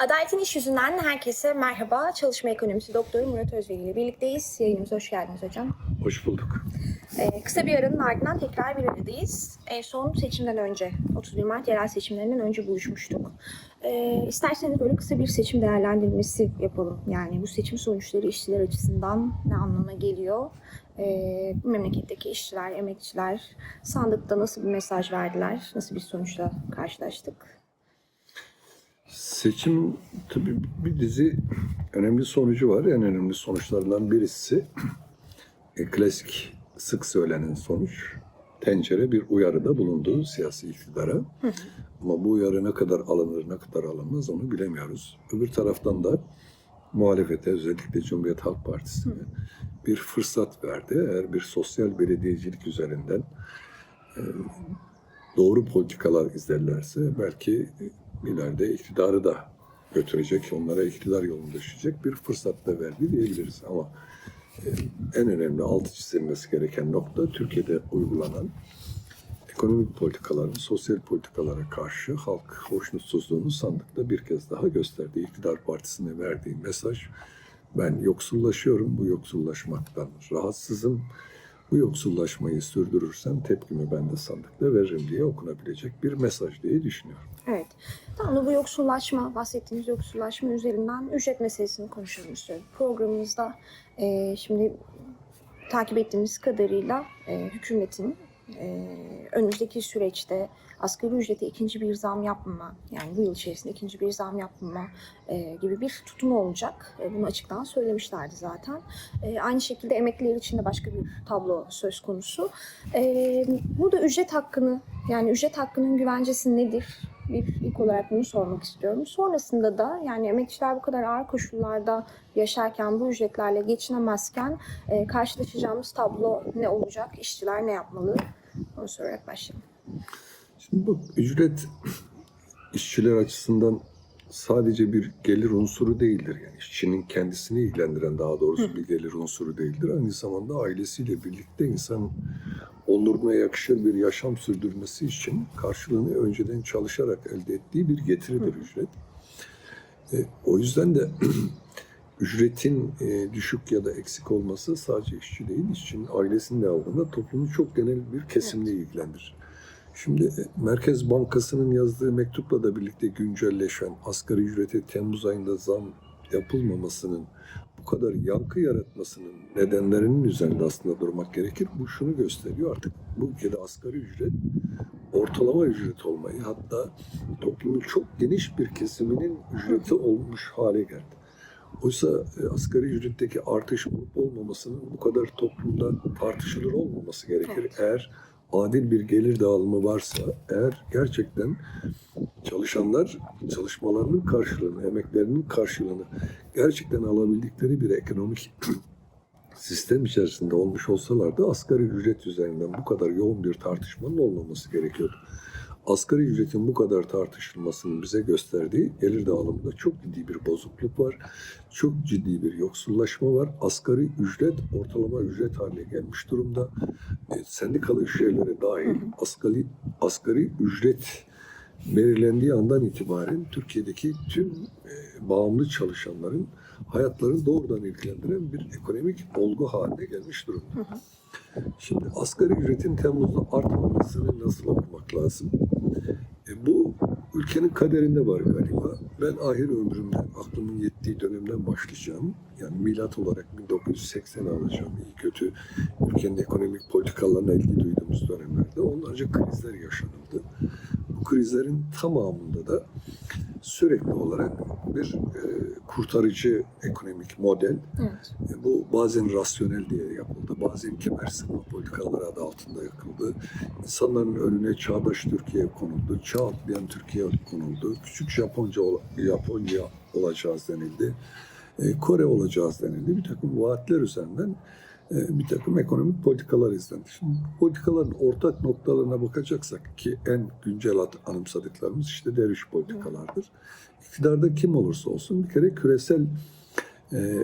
Adaletin İş Yüzünden herkese merhaba. Çalışma Ekonomisi Doktoru Murat Özveri ile birlikteyiz. Yayınımıza hoş geldiniz hocam. Hoş bulduk. Ee, kısa bir aranın ardından tekrar bir aradayız. En son seçimden önce, 31 Mart yerel seçimlerinden önce buluşmuştuk. Ee, isterseniz böyle kısa bir seçim değerlendirmesi yapalım. Yani bu seçim sonuçları işçiler açısından ne anlama geliyor? Ee, memleketteki işçiler, emekçiler sandıkta nasıl bir mesaj verdiler? Nasıl bir sonuçla karşılaştık? Seçim tabii bir dizi önemli sonucu var. En önemli sonuçlarından birisi e, klasik sık söylenen sonuç. Tencere bir uyarıda bulunduğu siyasi iktidara. Ama bu uyarı ne kadar alınır, ne kadar alınmaz onu bilemiyoruz. Öbür taraftan da muhalefete özellikle Cumhuriyet Halk Partisi'ne bir fırsat verdi. Eğer bir sosyal belediyecilik üzerinden e, doğru politikalar izlerlerse belki ileride iktidarı da götürecek, onlara iktidar yolunda düşecek bir fırsat da verdi diyebiliriz. Ama e, en önemli altı çizilmesi gereken nokta Türkiye'de uygulanan ekonomik politikaların, sosyal politikalara karşı halk hoşnutsuzluğunu sandıkta bir kez daha gösterdi. İktidar partisine verdiği mesaj, ben yoksullaşıyorum, bu yoksullaşmaktan rahatsızım. Bu yoksullaşmayı sürdürürsem tepkimi ben de sandıkta veririm diye okunabilecek bir mesaj diye düşünüyorum. Evet. Tam da bu yoksullaşma, bahsettiğimiz yoksullaşma üzerinden ücret meselesini konuşalım istiyorum. Programımızda e, şimdi takip ettiğimiz kadarıyla e, hükümetin e, önümüzdeki süreçte asgari ücrete ikinci bir zam yapmama, yani bu yıl içerisinde ikinci bir zam yapmama e, gibi bir tutumu olacak. E, bunu açıktan söylemişlerdi zaten. E, aynı şekilde emekliler için de başka bir tablo söz konusu. E, burada ücret hakkını, yani ücret hakkının güvencesi nedir? bir ilk olarak bunu sormak istiyorum. Sonrasında da yani emekçiler bu kadar ağır koşullarda yaşarken, bu ücretlerle geçinemezken e, karşılaşacağımız tablo ne olacak? İşçiler ne yapmalı? Onu sorarak başlayalım. Şimdi bu ücret işçiler açısından sadece bir gelir unsuru değildir. Yani işçinin kendisini ilgilendiren daha doğrusu bir gelir unsuru değildir. Aynı zamanda ailesiyle birlikte insan onuruna yakışır bir yaşam sürdürmesi için karşılığını önceden çalışarak elde ettiği bir getiridir ücret. E, o yüzden de ücretin e, düşük ya da eksik olması sadece işçi değil, işçinin ailesinin devamında toplumun çok genel bir kesimini ilgilendirir. Şimdi e, Merkez Bankası'nın yazdığı mektupla da birlikte güncelleşen asgari ücrete Temmuz ayında zam yapılmamasının bu kadar yankı yaratmasının nedenlerinin üzerinde aslında durmak gerekir. Bu şunu gösteriyor artık bu ülkede asgari ücret ortalama ücret olmayı hatta toplumun çok geniş bir kesiminin ücreti olmuş hale geldi. Oysa e, asgari ücretteki artış olup olmamasının bu kadar toplumda tartışılır olmaması gerekir. Evet. Eğer adil bir gelir dağılımı varsa, eğer gerçekten çalışanlar çalışmalarının karşılığını, emeklerinin karşılığını gerçekten alabildikleri bir ekonomik sistem içerisinde olmuş olsalardı asgari ücret üzerinden bu kadar yoğun bir tartışmanın olmaması gerekiyordu. Asgari ücretin bu kadar tartışılmasının bize gösterdiği gelir dağılımında çok ciddi bir bozukluk var. Çok ciddi bir yoksullaşma var. Asgari ücret ortalama ücret haline gelmiş durumda. E, sendikalı iş yerleri dahil asgari, asgari ücret belirlendiği andan itibaren Türkiye'deki tüm e, bağımlı çalışanların hayatlarını doğrudan ilgilendiren bir ekonomik olgu haline gelmiş durumda. Şimdi asgari ücretin Temmuz'da artmamasını nasıl okumak lazım? E, bu ülkenin kaderinde var galiba. Ben ahir ömrümden, aklımın yettiği dönemden başlayacağım. Yani milat olarak 1980 alacağım. İyi kötü ülkenin ekonomik politikalarına ilgi duyduğumuz dönemlerde onlarca krizler yaşanıldı. Bu krizlerin tamamında da sürekli olarak bir e, kurtarıcı ekonomik model Evet. e, Bu bazen rasyonel diye yapıldı, bazen kemer sıkma politikaları adı altında yapıldı. İnsanların önüne çağdaş Türkiye konuldu, çağ atlayan Türkiye konuldu. Küçük Japonca Japonya olacağız denildi. E, Kore olacağız denildi. Bir takım vaatler üzerinden e, bir takım ekonomik politikalar izlendi. Şimdi politikaların ortak noktalarına bakacaksak ki en güncel ad- anımsadıklarımız işte derviş politikalardır. İktidarda kim olursa olsun bir kere küresel e,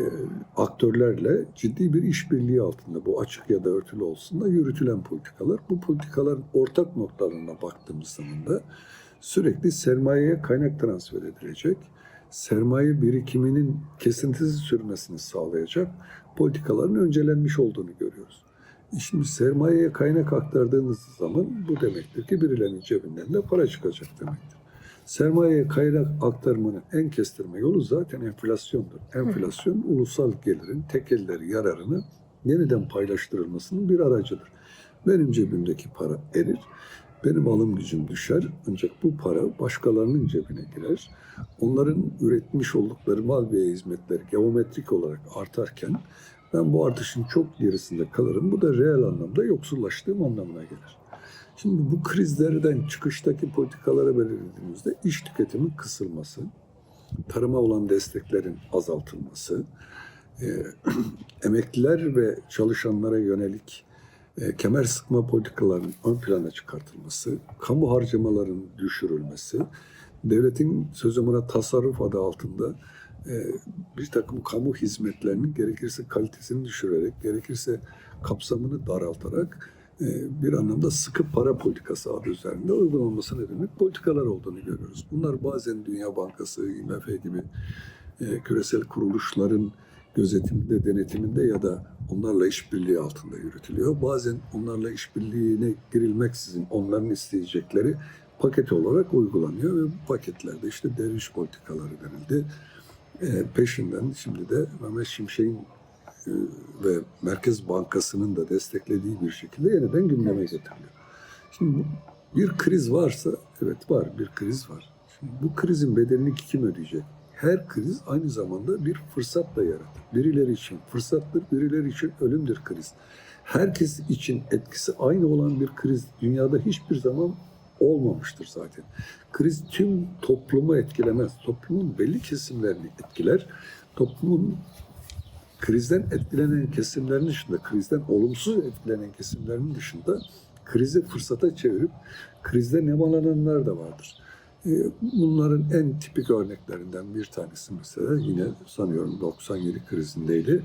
aktörlerle ciddi bir işbirliği altında bu açık ya da örtülü olsun da yürütülen politikalar. Bu politikaların ortak noktalarına baktığımız zaman da sürekli sermayeye kaynak transfer edilecek, sermaye birikiminin kesintisiz sürmesini sağlayacak politikaların öncelenmiş olduğunu görüyoruz. E Şimdi sermayeye kaynak aktardığınız zaman bu demektir ki birilerinin cebinden de para çıkacak demektir. Sermayeye kaynak aktarmanın en kestirme yolu zaten enflasyondur. Enflasyon ulusal gelirin tek elleri yararını yeniden paylaştırılmasının bir aracıdır. Benim cebimdeki para erir, benim alım gücüm düşer ancak bu para başkalarının cebine girer. Onların üretmiş oldukları mal ve hizmetler geometrik olarak artarken ben bu artışın çok gerisinde kalırım. Bu da reel anlamda yoksullaştığım anlamına gelir. Şimdi bu krizlerden çıkıştaki politikaları belirlediğimizde iş tüketimin kısılması, tarıma olan desteklerin azaltılması, e, emekliler ve çalışanlara yönelik e, kemer sıkma politikalarının ön plana çıkartılması, kamu harcamalarının düşürülmesi, devletin sözüm ona tasarruf adı altında e, bir takım kamu hizmetlerinin gerekirse kalitesini düşürerek, gerekirse kapsamını daraltarak e, bir anlamda sıkı para politikası adı üzerinde uygulanması nedeniyle politikalar olduğunu görüyoruz. Bunlar bazen Dünya Bankası, IMF gibi küresel kuruluşların gözetiminde, denetiminde ya da onlarla işbirliği altında yürütülüyor. Bazen onlarla işbirliğine girilmeksizin onların isteyecekleri paket olarak uygulanıyor ve bu paketlerde işte derviş politikaları denildi. E, peşinden şimdi de Mehmet Şimşek'in e, ve Merkez Bankası'nın da desteklediği bir şekilde yeniden gündeme getiriliyor. Şimdi bir kriz varsa, evet var bir kriz var. Şimdi bu krizin bedelini kim ödeyecek? Her kriz aynı zamanda bir fırsat da yaratır. Birileri için fırsattır, birileri için ölümdür kriz. Herkes için etkisi aynı olan bir kriz dünyada hiçbir zaman olmamıştır zaten. Kriz tüm toplumu etkilemez. Toplumun belli kesimlerini etkiler. Toplumun krizden etkilenen kesimlerin dışında, krizden olumsuz etkilenen kesimlerin dışında krizi fırsata çevirip krizde nemalananlar da vardır. Ee, Bunların en tipik örneklerinden bir tanesi mesela yine sanıyorum 97 krizindeydi.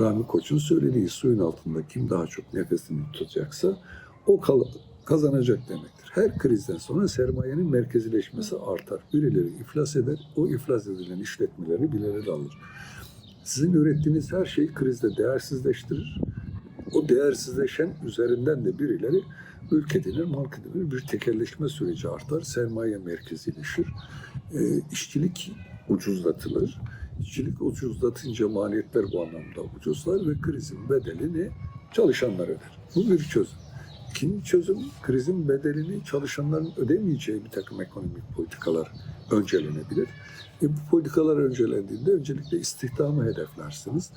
Rami Koç'un söylediği suyun altında kim daha çok nefesini tutacaksa o kazanacak demektir. Her krizden sonra sermayenin merkezileşmesi artar. Birileri iflas eder, o iflas edilen işletmeleri birileri alır. Sizin ürettiğiniz her şeyi krizde değersizleştirir. O değersizleşen üzerinden de birileri malk edinir. Bir tekelleşme süreci artar, sermaye merkezileşir. E, işçilik ucuzlatılır. İşçilik ucuzlatınca maliyetler bu anlamda ucuzlar ve krizin bedelini çalışanlar öder. Bu bir çözüm. İkinci çözüm krizin bedelini çalışanların ödemeyeceği bir takım ekonomik politikalar öncelenebilir. E, bu politikalar öncelendiğinde öncelikle istihdamı hedeflersiniz.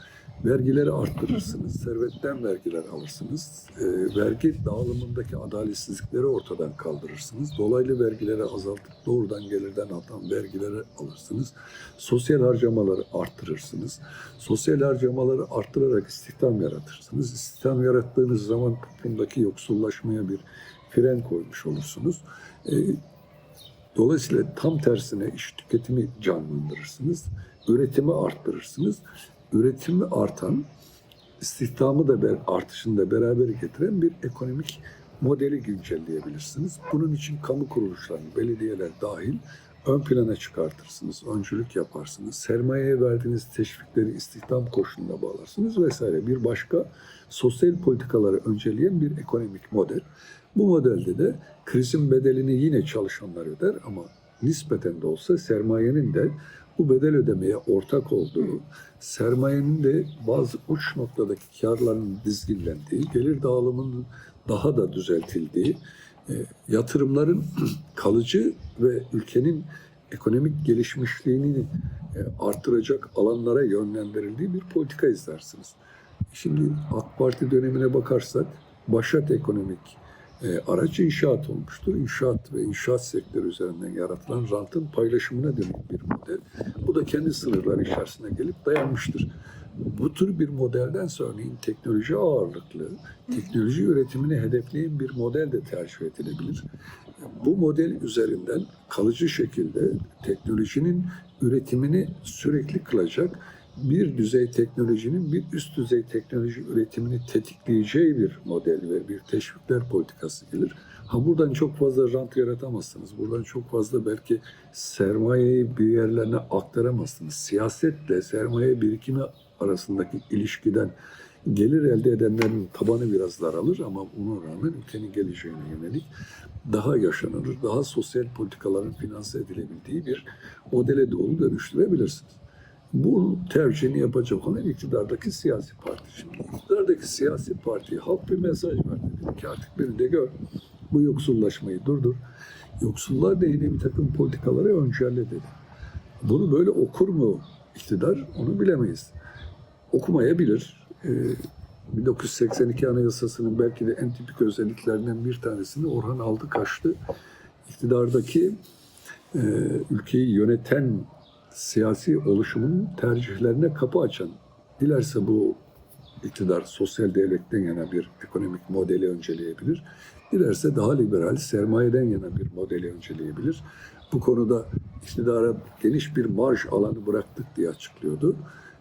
Vergileri arttırırsınız, servetten vergiler alırsınız, e, vergi dağılımındaki adaletsizlikleri ortadan kaldırırsınız, dolaylı vergileri azaltıp doğrudan gelirden atan vergileri alırsınız, sosyal harcamaları arttırırsınız, sosyal harcamaları arttırarak istihdam yaratırsınız. İstihdam yarattığınız zaman toplumdaki yoksullaşmaya bir fren koymuş olursunuz. E, Dolayısıyla tam tersine iş tüketimi canlandırırsınız, üretimi arttırırsınız. Üretimi artan, istihdamı da artışını da beraber getiren bir ekonomik modeli güncelleyebilirsiniz. Bunun için kamu kuruluşlarını, belediyeler dahil ön plana çıkartırsınız, öncülük yaparsınız. Sermayeye verdiğiniz teşvikleri istihdam koşuluna bağlarsınız vesaire. Bir başka sosyal politikaları önceleyen bir ekonomik model. Bu modelde de krizin bedelini yine çalışanlar öder ama nispeten de olsa sermayenin de bu bedel ödemeye ortak olduğu, sermayenin de bazı uç noktadaki karların dizginlendiği, gelir dağılımının daha da düzeltildiği, e, yatırımların kalıcı ve ülkenin ekonomik gelişmişliğini e, artıracak alanlara yönlendirildiği bir politika izlersiniz. Şimdi AK Parti dönemine bakarsak başat ekonomik e, araç inşaat olmuştur. İnşaat ve inşaat sektörü üzerinden yaratılan rantın paylaşımına dönük bir model. Bu da kendi sınırları içerisine gelip dayanmıştır. Bu tür bir modelden örneğin teknoloji ağırlıklı, teknoloji üretimini hedefleyen bir model de tercih edilebilir. Bu model üzerinden kalıcı şekilde teknolojinin üretimini sürekli kılacak bir düzey teknolojinin bir üst düzey teknoloji üretimini tetikleyeceği bir model ve bir teşvikler politikası gelir. Ha buradan çok fazla rant yaratamazsınız. Buradan çok fazla belki sermayeyi bir yerlerine aktaramazsınız. Siyasetle sermaye birikimi arasındaki ilişkiden gelir elde edenlerin tabanı biraz daralır ama buna rağmen ülkenin geleceğine yönelik daha yaşanılır, daha sosyal politikaların finanse edilebildiği bir modele doğru dönüştürebilirsiniz. Bu tercihini yapacak olan iktidardaki siyasi parti. Şimdi iktidardaki siyasi partiye halk bir mesaj verdi. Dedi ki artık beni de gör. Bu yoksullaşmayı durdur. Yoksullar lehine bir takım politikaları öncelle dedi. Bunu böyle okur mu iktidar onu bilemeyiz. Okumayabilir. Ee, 1982 Anayasası'nın belki de en tipik özelliklerinden bir tanesini Orhan aldı kaçtı. İktidardaki e, ülkeyi yöneten siyasi oluşumun tercihlerine kapı açan, dilerse bu iktidar sosyal devletten yana bir ekonomik modeli önceleyebilir. Dilerse daha liberal, sermayeden yana bir modeli önceleyebilir. Bu konuda iktidara geniş bir marj alanı bıraktık diye açıklıyordu.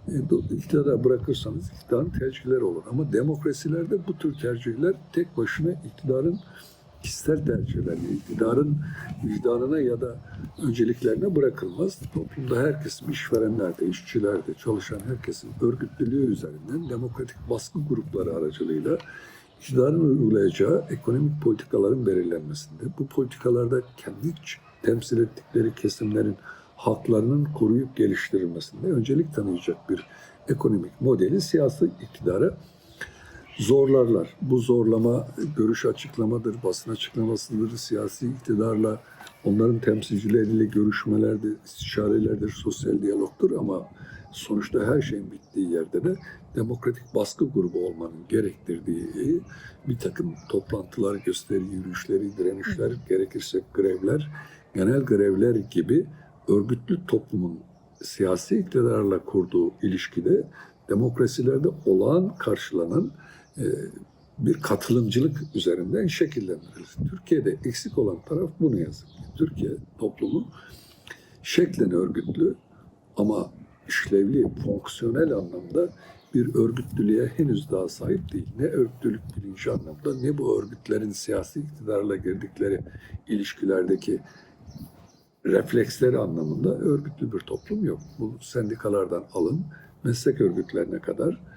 E, İktidara bırakırsanız iktidarın tercihleri olur. Ama demokrasilerde bu tür tercihler tek başına iktidarın kişisel tercihlerine, iktidarın vicdanına ya da önceliklerine bırakılmaz. Toplumda herkesin, işverenler de, işçiler de, çalışan herkesin örgütlülüğü üzerinden demokratik baskı grupları aracılığıyla iktidarın uygulayacağı ekonomik politikaların belirlenmesinde, bu politikalarda kendi temsil ettikleri kesimlerin haklarının koruyup geliştirilmesinde öncelik tanıyacak bir ekonomik modeli siyasi iktidara zorlarlar. Bu zorlama görüş açıklamadır, basın açıklamasıdır, siyasi iktidarla onların temsilcileriyle görüşmelerdir, istişarelerdir, sosyal diyalogtur ama sonuçta her şeyin bittiği yerde de demokratik baskı grubu olmanın gerektirdiği bir takım toplantılar, gösteri, yürüyüşleri, direnişler, gerekirse grevler, genel grevler gibi örgütlü toplumun siyasi iktidarla kurduğu ilişkide demokrasilerde olağan karşılanan bir katılımcılık üzerinden şekillendirilir. Türkiye'de eksik olan taraf bu ne yazık ki. Türkiye toplumu şeklen örgütlü ama işlevli, fonksiyonel anlamda bir örgütlülüğe henüz daha sahip değil. Ne örgütlülük bilinci anlamda ne bu örgütlerin siyasi iktidarla girdikleri ilişkilerdeki refleksleri anlamında örgütlü bir toplum yok. Bu sendikalardan alın, meslek örgütlerine kadar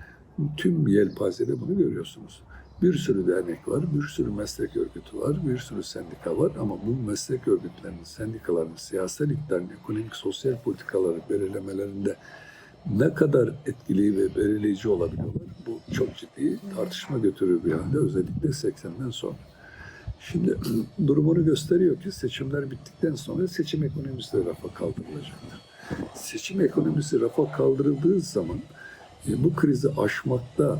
tüm yelpazede bunu görüyorsunuz. Bir sürü dernek var, bir sürü meslek örgütü var, bir sürü sendika var ama bu meslek örgütlerinin, sendikaların, siyasal iktidarın, ekonomik, sosyal politikaları belirlemelerinde ne kadar etkili ve belirleyici olabiliyorlar? Bu çok ciddi tartışma götürür bir halde özellikle 80'den sonra. Şimdi durumunu gösteriyor ki seçimler bittikten sonra seçim ekonomisi de rafa kaldırılacaktır. Seçim ekonomisi rafa kaldırıldığı zaman bu krizi aşmakta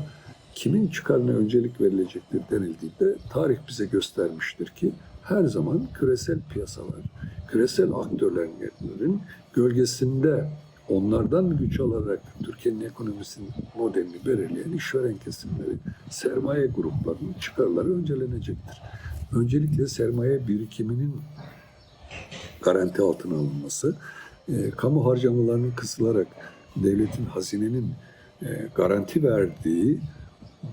kimin çıkarına öncelik verilecektir denildiğinde tarih bize göstermiştir ki her zaman küresel piyasalar, küresel aktörlerin gölgesinde onlardan güç alarak Türkiye'nin ekonomisinin modelini belirleyen işveren kesimleri, sermaye gruplarının çıkarları öncelenecektir. Öncelikle sermaye birikiminin garanti altına alınması, e, kamu harcamalarının kısılarak devletin hazinenin e, garanti verdiği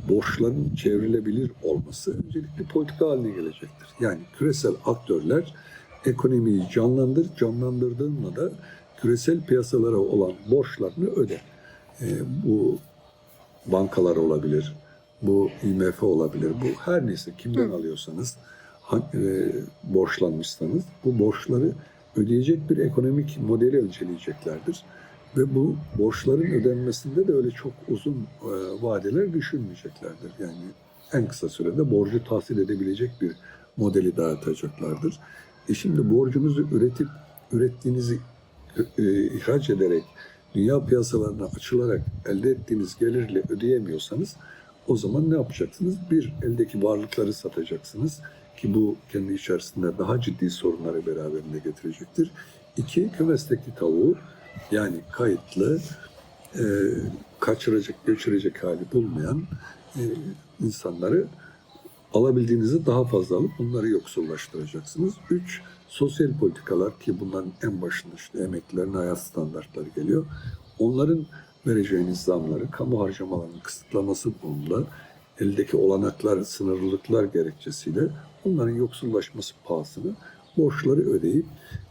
borçların çevrilebilir olması öncelikle politika haline gelecektir. Yani küresel aktörler ekonomiyi canlandır, canlandırdığında da küresel piyasalara olan borçlarını öder. E, bu bankalar olabilir, bu IMF olabilir, bu her neyse kimden alıyorsanız, ha- e, borçlanmışsanız bu borçları ödeyecek bir ekonomik modeli önceleyeceklerdir. Ve bu borçların ödenmesinde de öyle çok uzun e, vadeler düşünmeyeceklerdir. Yani en kısa sürede borcu tahsil edebilecek bir modeli dağıtacaklardır. E şimdi borcunuzu üretip ürettiğinizi e, ihraç ederek dünya piyasalarına açılarak elde ettiğiniz gelirle ödeyemiyorsanız o zaman ne yapacaksınız? Bir, eldeki varlıkları satacaksınız ki bu kendi içerisinde daha ciddi sorunları beraberinde getirecektir. İki, kümesteki tavuğu yani kayıtlı, e, kaçıracak, göçürecek hali bulmayan e, insanları alabildiğinizi daha fazla alıp bunları yoksullaştıracaksınız. Üç, sosyal politikalar ki bunların en başında işte emeklilerin hayat standartları geliyor. Onların vereceğiniz zamları, kamu harcamalarının kısıtlaması bununla eldeki olanaklar, sınırlılıklar gerekçesiyle Bunların yoksullaşması pahasına borçları ödeyip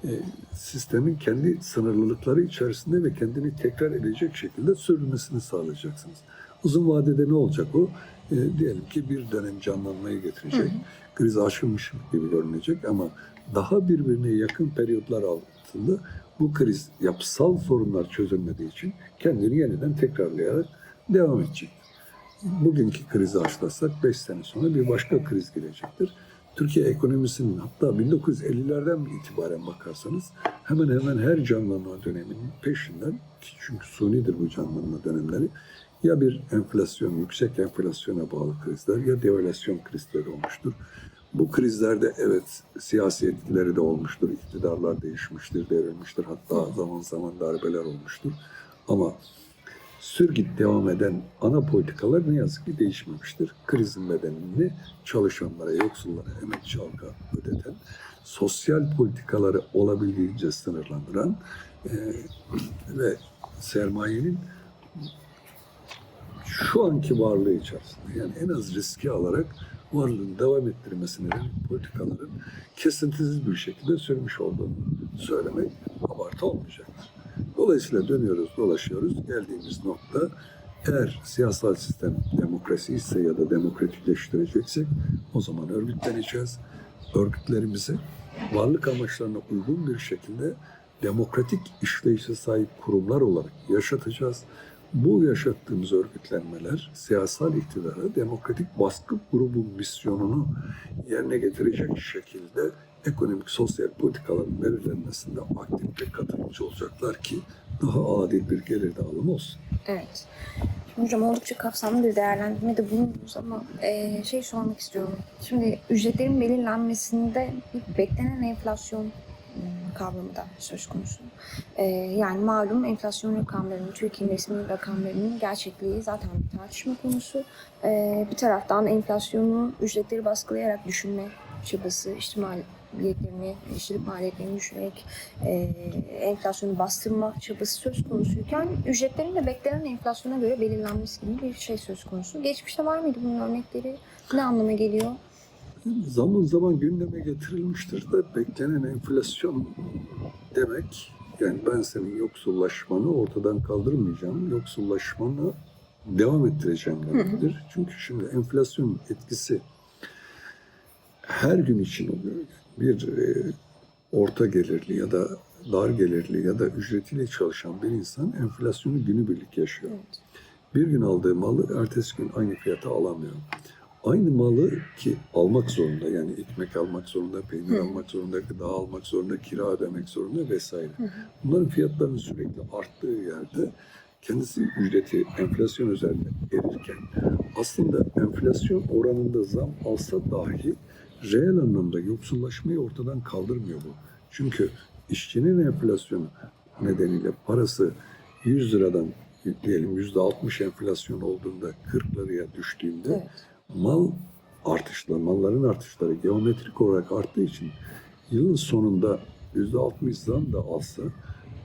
e, sistemin kendi sınırlılıkları içerisinde ve kendini tekrar edecek şekilde sürülmesini sağlayacaksınız. Uzun vadede ne olacak o? E, diyelim ki bir dönem canlanmayı getirecek. Kriz aşılmış gibi görünecek ama daha birbirine yakın periyotlar altında bu kriz yapısal sorunlar çözülmediği için kendini yeniden tekrarlayarak devam edecek. Bugünkü krizi aşlarsak 5 sene sonra bir başka kriz gelecektir. Türkiye ekonomisinin hatta 1950'lerden itibaren bakarsanız hemen hemen her canlanma döneminin peşinden ki çünkü sunidir bu canlanma dönemleri ya bir enflasyon, yüksek enflasyona bağlı krizler ya devalüasyon krizleri olmuştur. Bu krizlerde evet siyasi etkileri de olmuştur, iktidarlar değişmiştir, devrilmiştir, hatta zaman zaman darbeler olmuştur. Ama sürgüt devam eden ana politikalar ne yazık ki değişmemiştir. Krizin bedenini çalışanlara, yoksullara, emekçi halka ödeten, sosyal politikaları olabildiğince sınırlandıran e, ve sermayenin şu anki varlığı içerisinde yani en az riski alarak varlığını devam ettirmesine yönelik politikaların kesintisiz bir şekilde sürmüş olduğunu söylemek abartı olmayacaktır. Dolayısıyla dönüyoruz, dolaşıyoruz. Geldiğimiz nokta eğer siyasal sistem demokrasi ise ya da demokratikleştireceksek o zaman örgütleneceğiz. Örgütlerimizi varlık amaçlarına uygun bir şekilde demokratik işleyişe sahip kurumlar olarak yaşatacağız. Bu yaşattığımız örgütlenmeler siyasal iktidara demokratik baskı grubu misyonunu yerine getirecek şekilde ekonomik sosyal politikaların belirlenmesinde aktif ve katılımcı olacaklar ki daha adil bir gelir dağılımı olsun. Evet. Hocam oldukça kapsamlı bir değerlendirmede bulundunuz ama eee, şey sormak istiyorum. Şimdi ücretlerin belirlenmesinde bir beklenen enflasyon ım, kavramı da söz konusu. Eee, yani malum enflasyon rakamlarının, Türkiye'nin resmi rakamlarının gerçekliği zaten bir tartışma konusu. Eee, bir taraftan enflasyonu ücretleri baskılayarak düşünme çabası, işte maliyetlerini, işçilik maliyetlerini düşürerek e, enflasyonu bastırma çabası söz konusuyken ücretlerin de beklenen enflasyona göre belirlenmesi gibi bir şey söz konusu. Geçmişte var mıydı bunun örnekleri? Ne anlama geliyor? Zaman zaman gündeme getirilmiştir de beklenen enflasyon demek yani ben senin yoksullaşmanı ortadan kaldırmayacağım, yoksullaşmanı devam ettireceğim demektir. Çünkü şimdi enflasyonun etkisi her gün için oluyor. Bir e, orta gelirli ya da dar gelirli ya da ücretiyle çalışan bir insan enflasyonu günübirlik yaşıyor. Evet. Bir gün aldığı malı ertesi gün aynı fiyata alamıyor. Aynı malı ki almak zorunda yani ekmek almak zorunda, peynir Hı. almak zorunda, gıda almak zorunda, kira ödemek zorunda vesaire. Bunların fiyatlarının sürekli arttığı yerde kendisi ücreti enflasyon üzerinde erirken aslında enflasyon oranında zam alsa dahi reel anlamda yoksullaşmayı ortadan kaldırmıyor bu. Çünkü işçinin enflasyonu nedeniyle parası 100 liradan diyelim %60 enflasyon olduğunda 40 liraya düştüğünde Evet. mal artışları, malların artışları geometrik olarak arttığı için yılın sonunda %60 zam da alsa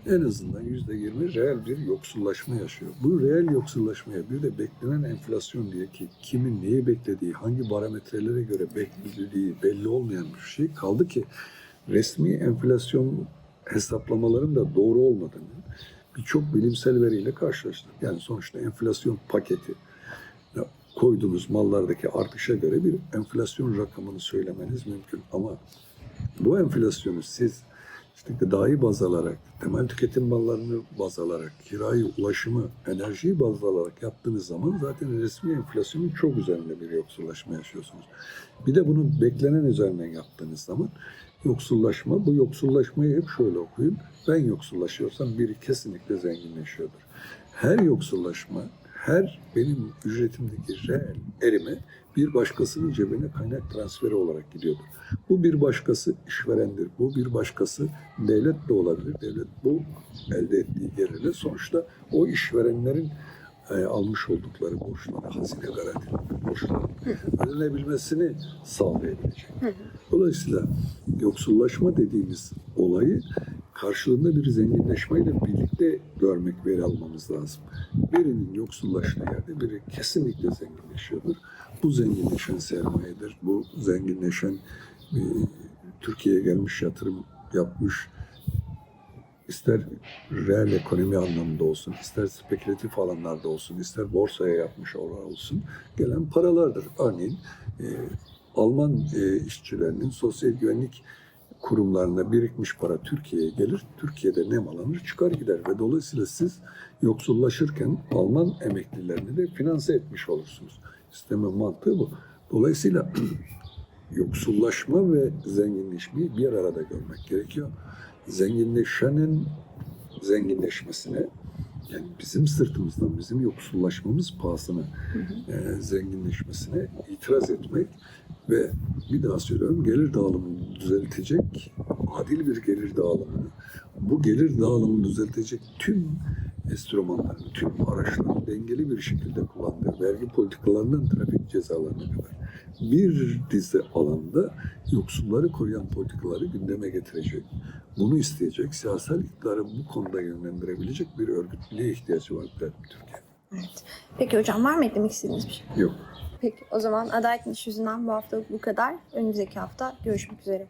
en azından %20 reel bir yoksullaşma yaşıyor. Bu reel yoksullaşmaya bir de beklenen enflasyon diye ki kimin neyi beklediği, hangi parametrelere göre beklediği belli olmayan bir şey kaldı ki resmi enflasyon hesaplamaların da doğru olmadığını birçok bilimsel veriyle karşılaştık. Yani sonuçta enflasyon paketi koyduğunuz mallardaki artışa göre bir enflasyon rakamını söylemeniz mümkün. Ama bu enflasyonu siz işte gıdayı baz alarak, temel tüketim mallarını baz alarak, kirayı, ulaşımı, enerjiyi baz alarak yaptığınız zaman zaten resmi enflasyonun çok üzerinde bir yoksullaşma yaşıyorsunuz. Bir de bunu beklenen üzerinden yaptığınız zaman yoksullaşma, bu yoksullaşmayı hep şöyle okuyun. Ben yoksullaşıyorsam biri kesinlikle zenginleşiyordur. Her yoksullaşma, her benim ücretimdeki reel erime bir başkasının cebine kaynak transferi olarak gidiyordur. Bu bir başkası işverendir. Bu bir başkası devlet de olabilir. Devlet bu elde ettiği gelirle sonuçta o işverenlerin e, almış oldukları borçları, hazine garantili borçları ödenebilmesini sağlayabilecek. Dolayısıyla yoksullaşma dediğimiz olayı karşılığında bir zenginleşmeyle birlikte görmek ve ele almamız lazım. Birinin yoksullaştığı yerde biri kesinlikle zenginleşiyordur. Bu zenginleşen sermayedir. Bu zenginleşen e, Türkiye'ye gelmiş yatırım yapmış ister reel ekonomi anlamında olsun, ister spekülatif alanlarda olsun, ister borsaya yapmış olan olsun gelen paralardır. Örneğin e, Alman e, işçilerinin sosyal güvenlik kurumlarına birikmiş para Türkiye'ye gelir. Türkiye'de nemalanır, çıkar gider ve dolayısıyla siz yoksullaşırken Alman emeklilerini de finanse etmiş olursunuz. Sistemin mantığı bu. Dolayısıyla yoksullaşma ve zenginleşmeyi bir arada görmek gerekiyor. Zenginleşenin zenginleşmesine yani bizim sırtımızdan bizim yoksullaşmamız pahasına e, zenginleşmesine itiraz etmek ve bir daha söylüyorum gelir dağılımını düzeltecek adil bir gelir dağılımını bu gelir dağılımını düzeltecek tüm enstrümanların, tüm araçların dengeli bir şekilde kullandığı vergi politikalarından trafik cezalarına kadar bir dizi alanda yoksulları koruyan politikaları gündeme getirecek. Bunu isteyecek, siyasal iktidarı bu konuda yönlendirebilecek bir örgütlülüğe ihtiyacı var Türkiye. Evet. Peki hocam var mı eklemek istediğiniz bir şey? Yok. Peki o zaman Adalet İş yüzünden bu hafta bu kadar. Önümüzdeki hafta görüşmek üzere.